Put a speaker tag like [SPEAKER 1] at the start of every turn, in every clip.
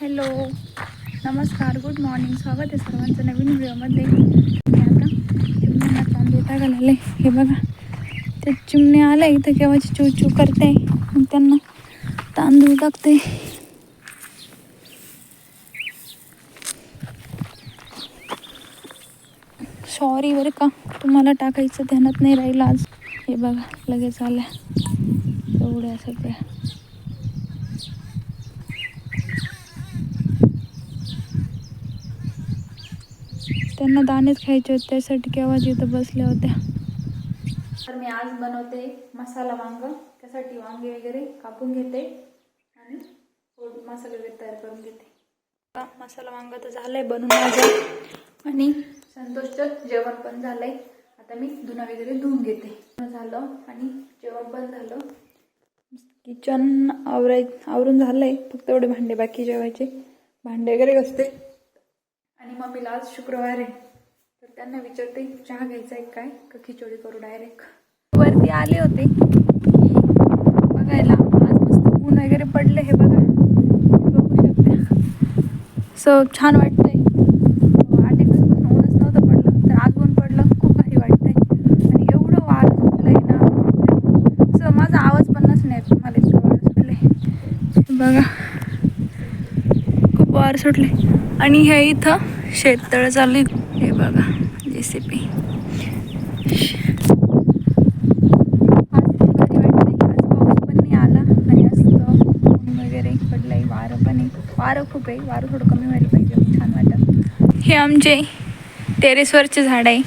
[SPEAKER 1] Hello. नमस्कार good morning. स्वागत आहे सर्वांचं नवीन व्हिडिओमध्ये. मी आता चिमण्यांना तांदूळ टाकायला हे बघा ते चिमणे आले इथं केव्हाची चू चू करते. मग त्यांना तांदूळ टाकते. सॉरी बरं का तुम्हाला टाकायचं ध्यानात नाही राहिलं आज. हे बघा लगेच आल्या. एवढ्या सगळ्या. त्यांना दाणेच खायचे होते त्यासाठी केव्हाच इथं बसल्या होत्या. तर मी आज बनवते मसाला वांग. त्यासाठी वांगे वगैरे कापून घेते आणि मसाला वगैरे तयार करून घेते. मसाला वांग तर झालंय बनून माझं आणि संतोषचं जेवण पण झालंय. आता मी धुणं वगैरे धुवून घेते. झालं आणि जेवण पण झालं. किचन आवराय आवरून झालंय. फक्त एवढे भांडे बाकी जेवायचे. भांडे वगैरे घसते. आणि मम्मीला आज शुक्रवार आहे. तर त्यांना विचारते चहा घ्यायचा आहे काय? का खिचडी करू डायरेक्ट वरती आले होते की बघायला. आज मस्त ऊन वगैरे पडले हे बघा. बघू शकते. सो छान वाटतंय. आठ एक दिवसापासून ऊनच नव्हतं पडलं. तर आज ऊन पडलं खूप भारी वाटतंय. आणि एवढं वारं सुटलंय ना. असं माझा आवाज पण नसणार तुम्हाला इतकं वारं सुटलंय. बघा. खूप वार सुटले आणि हे इथं शेततळ चालू आहे. हे बघा जे सी पी आज पण नाही आला आणि असं ऊन वगैरे पडलंय वारं पण आहे वारं खूप आहे वारं थोडं कमी व्हायला पाहिजे छान वाटत हे आमचे टेरेसवरचे झाड आहे.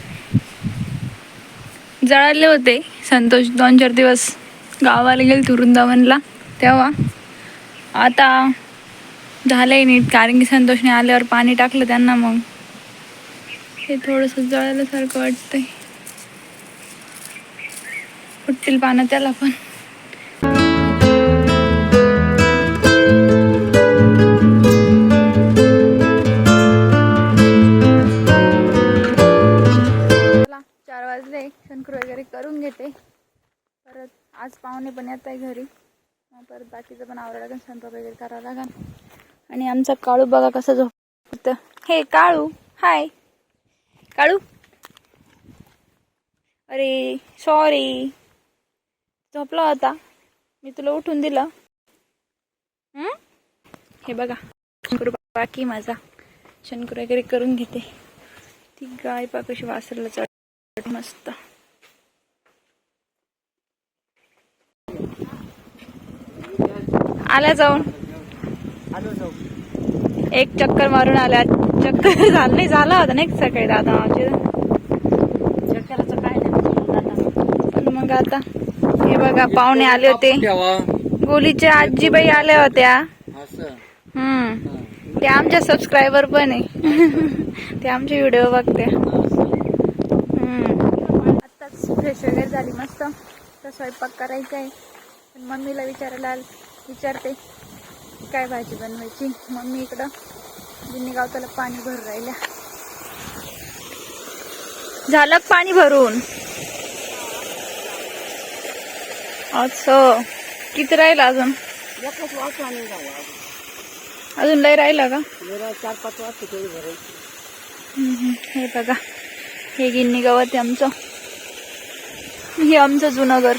[SPEAKER 1] जळाले होते संतोष. दोन चार दिवस गावाला गेले तुरुंदावनला तेव्हा. आता झालंय नीट. कारण की संतोषने आल्यावर पाणी टाकलं त्यांना मग. हे थोडंसं जळाल्यासारखं वाटतंय. फुटतील पानं त्याला पण. चार वाजले. शंकर वगैरे करून घेते. परत आज पाहुणे पण येत आहे घरी. परत बाकीचं पण आवरायला लागेल. स्वयंपाक वगैरे करावं लागेल. आणि आमचा काळू बघा कसा झोपत. हे काळू हाय काळू? अरे सॉरी झोपला होता. मी तुला उठून दिलं. हे? बघा. शंकर बाकी माझा. शंकर वगैरे करून घेते. ती गाय पाकशी वासरला चढ मस्त. आला जाऊन. एक चक्कर मारून आल्या चक्कर झालं नाही झाला होता नाही का सकाळी दादा माझे पण मग आता. हे बघा पाहुणे आले होते. गोलीच्या आजीबाई आल्या होत्या. हम्म. ते आमच्या सबस्क्रायबर पण आहे. ते आमचे व्हिडिओ बघते हम्म. आत्ताच फ्रेश वगैरे झाली मस्त. तर स्वयंपाक करायचा आहे पण मम्मीला विचारायला विचारते. काय भाजी बनवायची? मम्मी इकडं. गिन्नी गावताला पाणी भरून राहिल्या. झालं पाणी भरून? असं. किती राहिलं अजून? अजून. लय राहिला का?
[SPEAKER 2] चार पाच वाजता
[SPEAKER 1] हे बघा. हे गिन्नी गावात आहे आमचं. हे आमचं जुनं घर.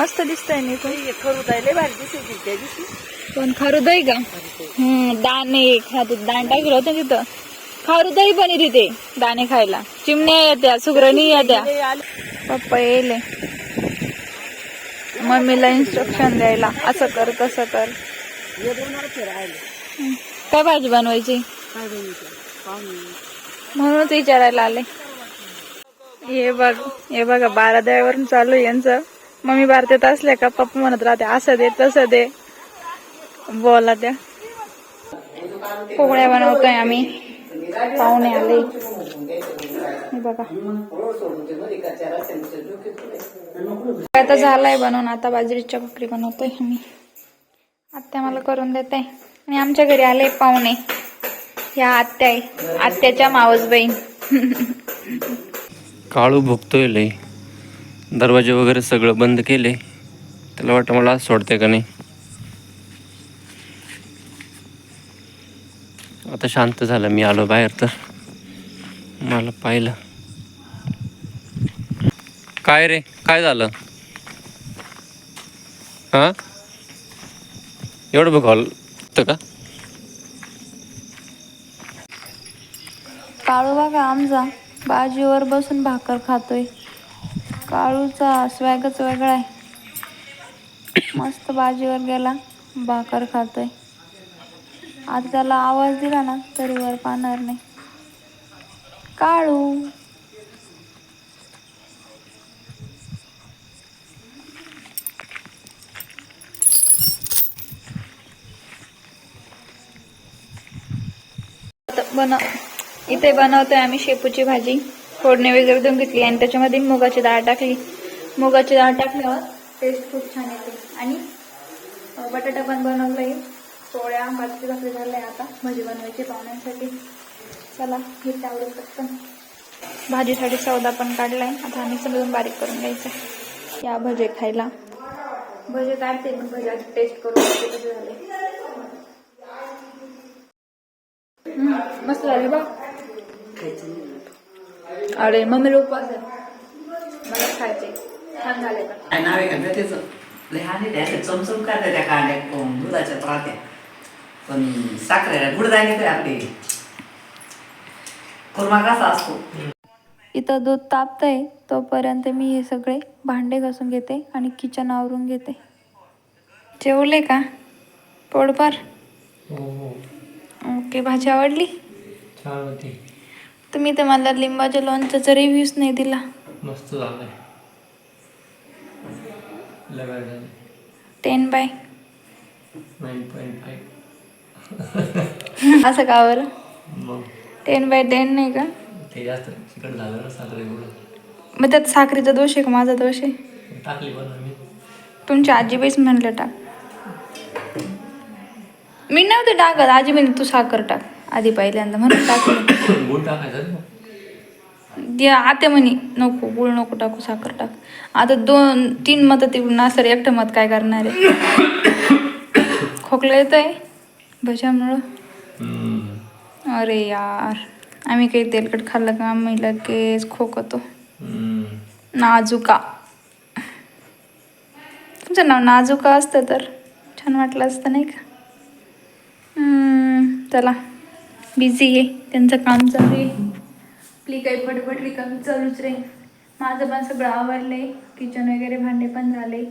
[SPEAKER 1] मस्त दिसतंय नाही पण.
[SPEAKER 2] खरू जायला भारी दिसायची त्या दिवशी.
[SPEAKER 1] पण खारुदही का? हम्म दाणे खात दाणे टाकलं होतं तिथं. खारुदही पण तिथे दाणे खायला. चिमण्या येत्या सुगरणी येत्या. पप्पा येले. मम्मीला इन्स्ट्रक्शन द्यायला. असं कर तसं कर. हम्म. काय भाजी बनवायची?
[SPEAKER 2] काय
[SPEAKER 1] म्हणूनच विचारायला आले. हे बघ हे बघा बारादयावरून चालू आहे यांचं. मम्मी भारतात असल्या का? पप्पा म्हणत राहते असं दे तसं दे. बोला त्या. पोहळ्या बनवतोय आम्ही. पाहुणे आले. बघा. आता झालाय बनवून. आता बाजरीच्या भाकरी बनवतोय आम्ही. आत्या मला करून देते. आणि आमच्या घरी आले पाहुणे. ह्या आत्या आहे. आत्याच्या मावस बहीण
[SPEAKER 3] काळू भुकतोय लय. दरवाजे वगैरे सगळं बंद केले. त्याला वाटतं मला सोडते का नाही. आता शांत झालं मी आलो बाहेर तर. मला पाहिलं. काय रे? काय झालं? हां? एवढं बघाल तर का?
[SPEAKER 1] काळू बघा आमचा. बाजीवर बसून भाकर खातोय. काळूचा स्वॅगच वेगळा आहे. मस्त बाजीवर गेला भाकर खातोय. आता त्याला आवाज दिला ना तरी वर पाहणार नाही. काळू. आता बनव इथे बनवतोय आम्ही शेपूची भाजी. फोडणी वगैरे देऊन घेतली आणि त्याच्यामध्ये मुगाची डाळ टाकली. मुगाची डाळ टाकल्यावर टेस्ट खूप छान येते. आणि बटाटा पण बनवलाय. पोळ्या भाजी भाकरी झाल्या आता. भजी बनवायची पाहुण्यांसाठी. चला हे त्यावर पटकन भाजीसाठी सौदा पण काढला आहे आता आम्ही समजून बारीक करून घ्यायचं. या भजे खायला. भजे काढते मग भजे टेस्ट करून कसे झाले. मस्त झाले बा अरे मम्मी लोक उपवास आहे मला खायचे छान झाले
[SPEAKER 4] काय नाव आहे का त्याचं लहान आहे त्या. चमचम करतात त्या कांड्या दुधाच्या पण साखरेला गुडदाणी काय आपली कुर्मा कसा असतो?
[SPEAKER 1] इथं दूध तापतंय तोपर्यंत मी हे सगळे भांडे घासून घेते आणि किचन आवरून घेते. जेवले का? पोटभर? ओके भाजी आवडली?
[SPEAKER 3] छान होती.
[SPEAKER 1] तुम्ही तर मला लिंबाच्या लोणच्याचा रिव्ह्यूच नाही दिला.
[SPEAKER 3] मस्त झालंय. झाले
[SPEAKER 1] टेन बाय असं का बरं? टेन बाय टेन नाही का?
[SPEAKER 3] ते जास्त चिकट झालं ना साखरे
[SPEAKER 1] मग त्यात साखरेचा दोष आहे का? माझा दोष आहे.
[SPEAKER 3] टाकली पण मी.
[SPEAKER 1] तुमच्या आजीबाईच म्हणलं टाक. मी नव्हते टाकत. आजी म्हणे तू साखर टाक. आधी पहिल्यांदा म्हणून टाकलं.
[SPEAKER 3] गुळ टाकायचं
[SPEAKER 1] आत्या म्हणे नको गुळ नको टाकू साखर टाक. आता दोन तीन मतं तिकडून असं एकटं मत काय करणार आहे? खोकला येत आहे भज्यामुळं?
[SPEAKER 3] हम्म.
[SPEAKER 1] अरे यार आम्ही काही तेलकट खाल्लं का? आम्ही लगेच खोकतो. नाजुका. तुमचं नाव नाजुका असतं तर? छान वाटलं असतं नाही का? चला. बिझी आहे त्यांचं काम चालू आहे. आपली काही पटपट रिकामी चालूच राहील माझं पण सगळं आवडलं आहे किचन वगैरे भांडे पण झाले.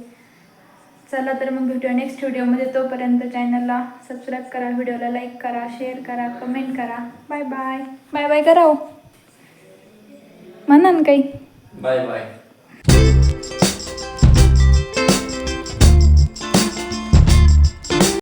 [SPEAKER 1] चला तर मग भेटूया नेक्स्ट व्हिडिओमध्ये तोपर्यंत चॅनलला सबस्क्राईब करा व्हिडिओला लाईक करा शेअर करा कमेंट करा. बाय बाय बाय बाय करा हो म्हणा ना काही.
[SPEAKER 3] Bye bye